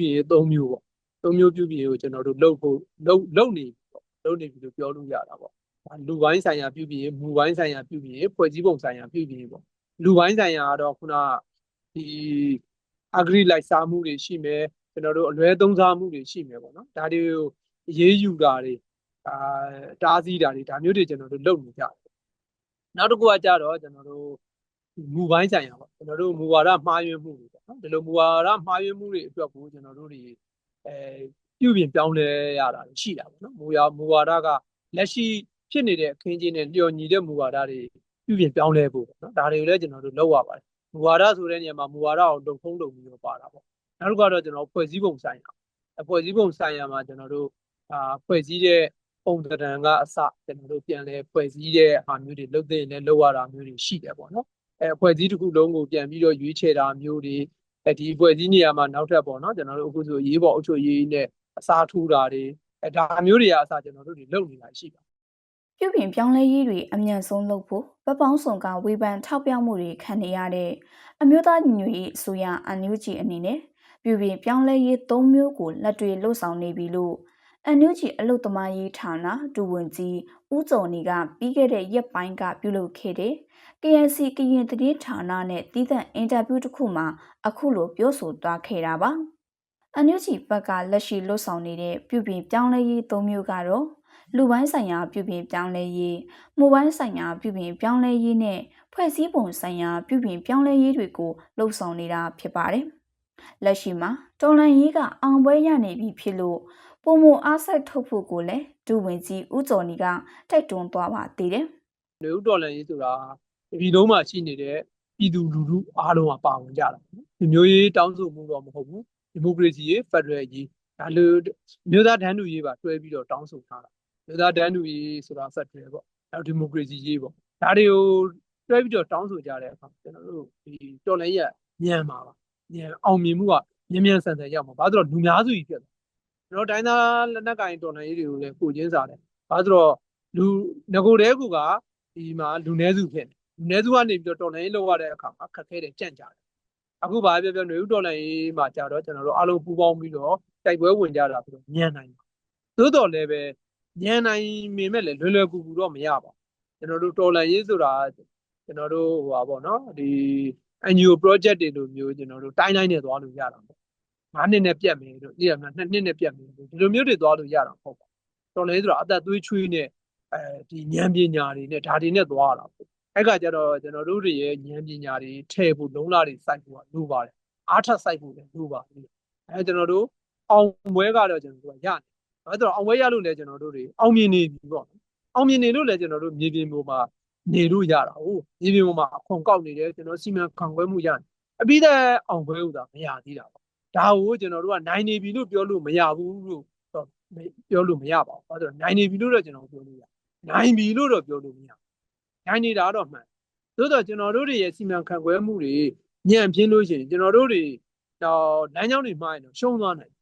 ပြင်ရေး၃မျိုးပေါ့၃မျိုးပြုပြင်ရေးကိုကျွန်တော်တို့လုပ်ဖို့လုပ်လုပ်နေပြီပေါ့လုပ်နေပြီလို့ပြောလို့ရတာပေါ့ဒါလူပိုင်းဆိုင်ရာပြုပြင်ရေးမူပိုင်းဆိုင်ရာပြုပြင်ရေးဖွဲ့စည်းပုံဆိုင်ရာပြုပြင်ရေးပေါ့လူပိုင်းဆိုင်ရာကတော့ခုနကဒီ agri လိုက်စားမှုတွေရှိမယ်ကျွန်တော်တို့အလွဲသုံးစားမှုတွေရှိမယ်ပေါ့နော်ဒါတွေကိုအရေးယူတာတွေအာတားဆီးတာတွေဒါမျိုးတွေကျွန်တော်တို့လုပ်နေကြတယ်နောက်တစ်ခုကကြတော့ကျွန်တော်တို့ မူပိုင်းဆိုင်ရာပေါ့ကျွန်တော်တို့မူဝါဒမှားယွင်းမှုတွေပေါ့နော်ဒီလိုမူဝါဒမှားယွင်းမှုတွေအတွက်ကိုကျွန်တော်တို့တွေအဲပြုပြင်ပြောင်းလဲရတာရှိတာပေါ့နော်မူဝါမူဝါဒကလက်ရှိဖြစ်နေတဲ့အခင်းကျင်းနဲ့လျော်ညီတဲ့မူဝါဒတွေပြုပြင်ပြောင်းလဲဖို့ပေါ့နော်ဒါတွေကိုလည်းကျွန်တော်တို့လုပ်ရပါတယ်မူဝါဒဆိုတဲ့နေရာမှာမူဝါဒကိုတုံဖုံးတုံပြီးတော့ပါတာပေါ့နောက်တစ်ခုကတော့ကျွန်တော်ဖွဲ့စည်းပုံဆိုင်ရာဖွဲ့စည်းပုံဆိုင်ရာမှာကျွန်တော်တို့အာဖွဲ့စည်းတဲ့ပုံသဏ္ဍာန်ကအစကျွန်တော်တို့ပြန်လဲဖွဲ့စည်းတဲ့ဟာမျိုးတွေလုပ်တဲ့နဲ့လုပ်ရတာမျိုးတွေရှိတယ်ပေါ့နော် အဲဖွဲ့စည်းတစ်ခုလုံးကိုပြန်ပြီးတော့ရွေးချယ်တာမျိုးတွေအဲဒီဖွဲ့စည်းနေရာမှာနောက်ထပ်ပေါ့နော်ကျွန်တော်တို့အခုဆိုရေးပေါ်အုပ်ချုပ်ရေးနဲ့အစားထိုးတာတွေအဲဒါမျိုးတွေကအစကျွန်တော်တို့တွေလုပ်နေတာရှိပါပြုပြင်ပြောင်းလဲရေးတွေအမြန်ဆုံးလုပ်ဖို့ဗပောင်းဆောင်ကဝေဖန်ထောက်ပြမှုတွေခံနေရတဲ့အမျိုးသားညီညွတ်ရေးအစိုးရအန်ယူဂျီအနေနဲ့ပြုပြင်ပြောင်းလဲရေး၃မျိုးကိုလက်တွေ့လှုပ်ဆောင်နေပြီလို့ အန်ယူဂျီအလုတ်သမားရေးဌာနဒူဝင်ကြီးဦးကျော်နေကပြီးခဲ့တဲ့ရက်ပိုင်းကပြုလုပ်ခဲ့တဲ့ KNC ကရင်တည်ဌာနနဲ့တည်တဲ့အင်တာဗျူးတစ်ခုမှာအခုလိုပြောဆိုသွားခဲ့တာပါအန်ယူဂျီဘက်ကလက်ရှိလှုပ်ဆောင်နေတဲ့ပြုပြင်ပြောင်းလဲရေး၃မျိုးကတော့လူပိုင်းဆိုင်ရာပြုပြင်ပြောင်းလဲရေးမူပိုင်းဆိုင်ရာပြုပြင်ပြောင်းလဲရေးနဲ့ဖွဲ့စည်းပုံဆိုင်ရာပြုပြင်ပြောင်းလဲရေးတွေကိုလှုပ်ဆောင်နေတာဖြစ်ပါတယ်။လက်ရှိမှာတော်လန်ရေးကအောင်ပွဲရနေပြီဖြစ်လို့ ပုံမအားဆက်ထုတ်ဖို့ကိုလည်းဒူဝင်ကြီးဦးကျော်နီကတိုက်တွန်းသွားပါသေးတယ်နေဦးတော်လန်ရေးဆိုတာဒီလုံးမှာရှိနေတဲ့ပြည်သူလူထုအားလုံးကပါဝင်ကြတာပေါ့နော်ဒီမျိုးရေးတောင်းဆိုမှုတော့မဟုတ်ဘူးဒီမိုကရေစီရေးဖက်ဒရယ်ရေးဒါလိုမျိုးသားတန်းတူရေးပါတွဲပြီးတော့တောင်းဆိုထားတာမျိုးသားတန်းတူရေးဆိုတာဖက်ဒရယ်ပေါ့နောက်ဒီမိုကရေစီရေးပေါ့ဒါတွေကိုတွဲပြီးတော့တောင်းဆိုကြတဲ့အခါကျွန်တော်တို့ဒီတော်လန်ရေးကညံမှာပါညံအောင်မြင်မှုကမြင်မြန်ဆန်ဆန်ရောက်မှာဘာလို့လဲဆိုတော့လူများစုကြီးဖြစ်တယ် ကျွန်တော်တိုင်းသားလက်နက်ကင်တော်လန်ရေးတွေကိုလည်းကိုချင်းစားတယ်ဘာလို့လဲဆိုတော့လူငကိုတဲကူကဒီမှာလူနည်းစုဖြစ်နေလူနည်းစုကနေပြီးတော့တော်လန်ရေးလောက်ရတဲ့အခါမှာခက်ခဲတယ်ကြန့်ကြတယ်အခုဘာပြောပြောຫນွေဦးတော်လန်ရေးမှာကြာတော့ကျွန်တော်တို့အားလုံးပူးပေါင်းပြီးတော့တိုက်ပွဲဝင်ကြတာပြီးတော့ညံနိုင်ပါသို့တော်လည်းပဲညံနိုင်မိမဲ့လည်းလွယ်လွယ်ကူကူတော့မရပါဘူးကျွန်တော်တို့တော်လန်ရေးဆိုတာကျွန်တော်တို့ဟိုပါပေါ့နော်ဒီ NGO project တွေလိုမျိုးကျွန်တော်တို့တိုင်းတိုင်းနဲ့သွားလို့ရတာပေါ့ ၅နှစ်နဲ့ပြတ်မယ်တို့နေ့ကနှစ်နှစ်နဲ့ပြတ်မယ်တို့ဒီလိုမျိုးတွေသွားလို့ရတာပေါ့တော်လန်ရေးဆိုတာအသက်သွေးချွေးနဲ့အဲဒီဉာဏ်ပညာတွေနဲ့ဒါတွေနဲ့သွားရတာပေါ့အဲ့ကကြတော့ကျွန်တော်တို့တွေရဲ့ဉာဏ်ပညာတွေထည့်ဖို့လုံးလာတွေစိုက်ဖို့ကလိုပါတယ်အားထပ်စိုက်ဖို့လည်းလိုပါတယ်အဲကျွန်တော်တို့အောင်ပွဲကတော့ကျွန်တော်တို့ကရတယ်အဲတော့အောင်ပွဲရလို့လည်းကျွန်တော်တို့တွေအောင်မြင်နေပြီပေါ့အောင်မြင်နေလို့လည်းကျွန်တော်တို့မြေပြင်ပေါ်မှာနေလို့ရတာဟုတ်မြေပြင်ပေါ်မှာအခွန်ကောက်နေတယ်ကျွန်တော်စီမံခန့်ခွဲမှုရတယ်အပြီးတဲ့အောင်ပွဲဥတာမရသေးတာပေါ့ ဒါကိုကျွန်တော်တို့ကနိုင်နေပြီလို့ပြောလို့မရဘူးလို့ပြောလို့မရပါဘူးဘာလို့လဲနိုင်နေပြီလို့တော့ကျွန်တော်ပြောလို့ရနိုင်ပြီလို့တော့ပြောလို့မရနိုင်နေတာတော့မှန်သို့တော့ကျွန်တော်တို့တွေရဲ့စီမံခန့်ခွဲမှုတွေညံ့ပြင်းလို့ရှိရင်ကျွန်တော်တို့တွေတော့လမ်းကြောင်းတွေမှားရင်တော့ရှုံးသွားနိုင်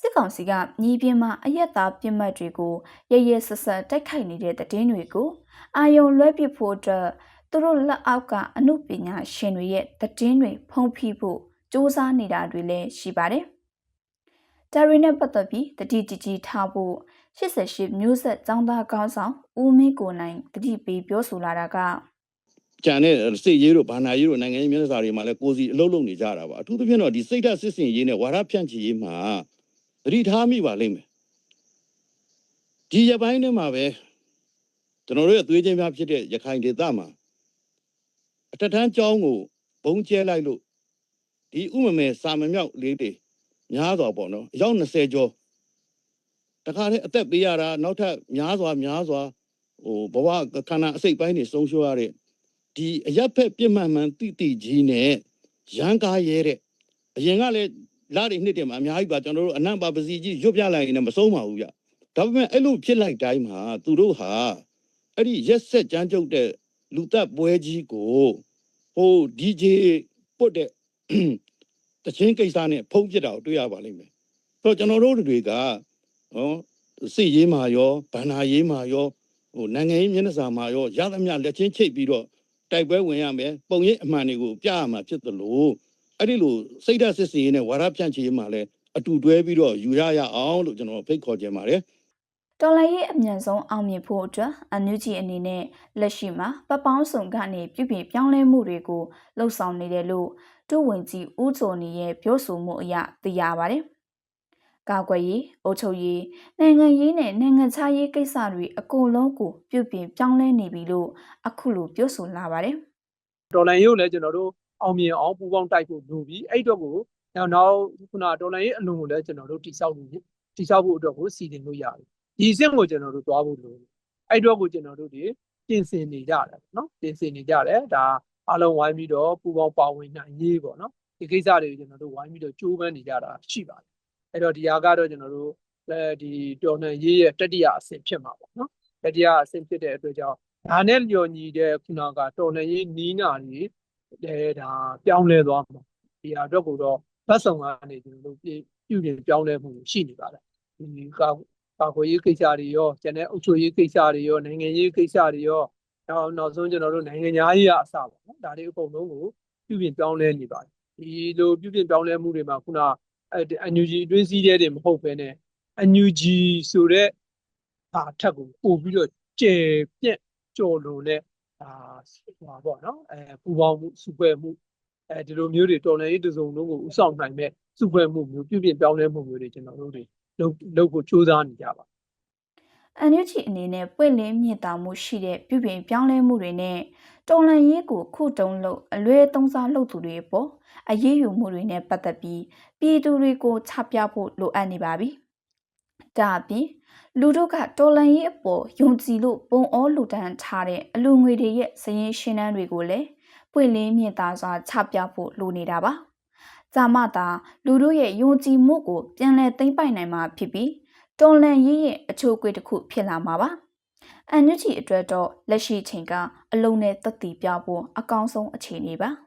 စစ်ကောင်စီကညီပြင်းမှာအရက်သားပြစ်မှတ်တွေကိုရရဆက်ဆက်တိုက်ခိုက်နေတဲ့တည်င်းတွေကိုအာယုံလွှဲပစ်ဖို့အတွက်သူတို့လက်အောက်ကအမှုပညာရှင်တွေရဲ့တည်င်းတွေဖုံးဖိဖို့ စ조사နေတာတွေလည်းရှိပါတယ်။ဒါရီနဲ့ပတ်သက်ပြီးတတိကြီးကြီးထားဖို့88မျိုးဆက်ចောင်းသားကောင်းဆောင်ဦးမင်းကိုနိုင်တတိပေးပြောဆိုလာတာက ကြံတဲ့စိတ်ရေးတို့ဘာနာရေးတို့နိုင်ငံရေးမျက်နှာစာတွေမှာလည်းကိုစီအလုံးလုံးနေကြတာပါအထူးသဖြင့်တော့ဒီစိတ်ဓာတ်စစ်စင်ရေးနဲ့ဝါဒဖြန့်ချီရေးမှာသတိထားမိပါလိမ့်မယ်ဒီရပိုင်းထဲမှာပဲကျွန်တော်တို့ရဲ့သွေးချင်းများဖြစ်တဲ့ရခိုင်ဒေသမှာအထက်တန်းကျောင်းကိုဘုံကျဲလိုက်လို့ ဒီဥမမဲစာမမြောက်လေးတွေများစွာပေါ့နော်အယောက်20ကျော်တခါတည်းအသက်ပေးရတာနောက်ထပ်များစွာများစွာဟိုဘဝခန္ဓာအစိတ်ပိုင်းတွေဆုံးရှုံးရတဲ့ဒီအရက်ဖက်ပြစ်မှန်မှန်တိတိကြီးနဲ့ရန်ကားရဲတဲ့အရင်ကလည်းလာတွေနှစ်တယ်မှာအများကြီးပါကျွန်တော်တို့အနံ့ပါပစီကြီးရွတ်ပြလိုက်ရင်လည်းမဆုံးပါဘူးဗျဒါပေမဲ့အဲ့လိုဖြစ်လိုက်တိုင်းမှာသူတို့ဟာအဲ့ဒီရက်ဆက်ကြမ်းကြုတ်တဲ့လူသက်ပွဲကြီးကိုဟို DJ ပုတ်တဲ့ တချင်းကိစ္စနဲ့ဖုံးပြစ်တာကိုတွေ့ရပါလိမ့်မယ်ဆိုတော့ကျွန်တော်တို့တွေကနော်စစ်ရေးမှာရောဗန္နာရေးမှာရောဟိုနိုင်ငံရေးမျက်နှာစာမှာရောရသမျှလက်ချင်းချိတ်ပြီးတော့တိုက်ပွဲဝင်ရမယ်ပုံရိပ်အမှန်တွေကိုပြရမှာဖြစ်သလိုအဲ့ဒီလိုစိတ်ဓာတ်စစ်စင်ရေးနဲ့ဝါရဖြန့်ချီရေးမှာလည်းအတူတွဲပြီးတော့ယူရရအောင်လို့ကျွန်တော်ဖိတ်ခေါ်ခြင်းပါတယ်တော်လိုင်းရေးအမြန်ဆုံးအောင်မြင်ဖို့အတွက်အန်ယူဂျီအနေနဲ့လက်ရှိမှာပတ်ပေါင်းစုံကနေပြုပြင်ပြောင်းလဲမှုတွေကိုလှုပ်ဆောင်နေတယ်လို့ ဒုဝန်ကြီးဦးစောနေရဲ့ပြောဆိုမှုအရသိရပါတယ်။ကာကွယ်ရေးအုပ်ချုပ်ရေးနိုင်ငံရေးနဲ့နိုင်ငံခြားရေးကိစ္စတွေအကုန်လုံးကိုပြုပြင်ပြောင်းလဲနေပြီလို့အခုလိုပြောဆိုလာပါတယ်ဒေါ်လာရေးကိုလည်းကျွန်တော်တို့အောင်မြင်အောင်ပူးပေါင်းတိုက်ဖို့လိုပြီးအဲ့တော့ကိုနောက်နောက်ခုနဒေါ်လာရေးအလုံးကိုလည်းကျွန်တော်တို့တိစောက်လို့တိစောက်ဖို့အတွက်ကိုစီစဉ်လို့ရတယ်ဒီအဆင့်ကိုကျွန်တော်တို့သွားဖို့လိုတယ်အဲ့တော့ကိုကျွန်တော်တို့ဒီပြင်ဆင်နေကြတယ်နော်ပြင်ဆင်နေကြတယ်ဒါ အားလုံးဝိုင်းပြီးတော့ပူးပေါင်းပါဝင်နိုင်ရေးပေါ့နော်ဒီကိစ္စတွေကိုကျွန်တော်တို့ဝိုင်းပြီးတော့ကြိုးပမ်းနေကြတာရှိပါတယ်အဲ့တော့ဒီဟာကတော့ကျွန်တော်တို့အဲဒီတော်လှန်ရေးရဲ့တတိယအဆင့်ဖြစ်မှာပေါ့နော်တတိယအဆင့်ဖြစ်တဲ့အတွက်ကြောင့်ဒါနဲ့လျော်ညီတဲ့ခုနကတော်လှန်ရေးနီးနာတွေအဲဒါပြောင်းလဲသွားမှာဒီဟာအတွက်ကိုတော့ဗတ်ဆောင်ကနေကျွန်တော်တို့ပြုပြုပြင်ပြောင်းလဲမှုရှိနေပါတယ်ဒီကာကာကွယ်ရေးကိစ္စတွေရောကျန်တဲ့အုပ်ချုပ်ရေးကိစ္စတွေရောနိုင်ငံရေးကိစ္စတွေရော နောက်နောက်ဆုံးကျွန်တော်တို့နိုင်ငံသားရေးအအစပေါ့နော်ဒါတွေအကုန်လုံးကိုပြုပြင်ပြောင်းလဲနေပါတယ်ဒီလိုပြုပြင်ပြောင်းလဲမှုတွေမှာခုနအဲ NUG အတွင်းစည်းတဲ့တွေမဟုတ်ဘဲနဲ့ NUG ဆိုတဲ့ဟာထက်ကိုပို့ပြီးတော့ကျေပြန့်ကြော်လွန်တဲ့အာဟိုပါပေါ့နော်အဲပူပေါင်းမှုစုဖွဲ့မှုအဲဒီလိုမျိုးတွေတော်လှန်ရေးတစုံလုံးကိုဥဆောင်နိုင်မဲ့စုဖွဲ့မှုမျိုးပြုပြင်ပြောင်းလဲမှုမျိုးတွေကျွန်တော်တို့တွေလုပ်လုပ်ဖို့ကြိုးစားနေကြပါ။ အန်ယူဂျီအနေနဲ့ပွင့်လင်းမြင့်တာမှုရှိတဲ့ပြုပြင်ပြောင်းလဲမှုတွေနဲ့တော်လှန်ရေးကိုခုတုံးလို့အလွဲသုံးစားလုပ်သူတွေပေါ့အရေးယူမှုတွေနဲ့ပတ်သက်ပြီးပြည်သူတွေကိုချပြဖို့လိုအပ်နေပါပြီ။ဒါအပြင်လူတို့ကတော်လန်ရေးအပေါ်ယုံကြည်လို့ပုံအောလူတန်းထားတဲ့အလူငွေတွေရဲ့စရင်ရှင်းတန်းတွေကိုလည်းပွင့်လင်းမြင့်သာစွာချပြဖို့လိုနေတာပါ။ဇာမတာလူတို့ရဲ့ယုံကြည်မှုကိုပြန်လည်သိမ့်ပိုက်နိုင်မှာဖြစ်ပြီး တော်လန်ရေးရဲ့အချိုးအကွေတစ်ခုဖြစ်လာမှာပါ။အန်ယူဂျီအတွက်တော့လက်ရှိချိန်ကအလုံးနဲ့သက်တည်ပြဖို့အကောင်းဆုံးအခြေအနေပါ။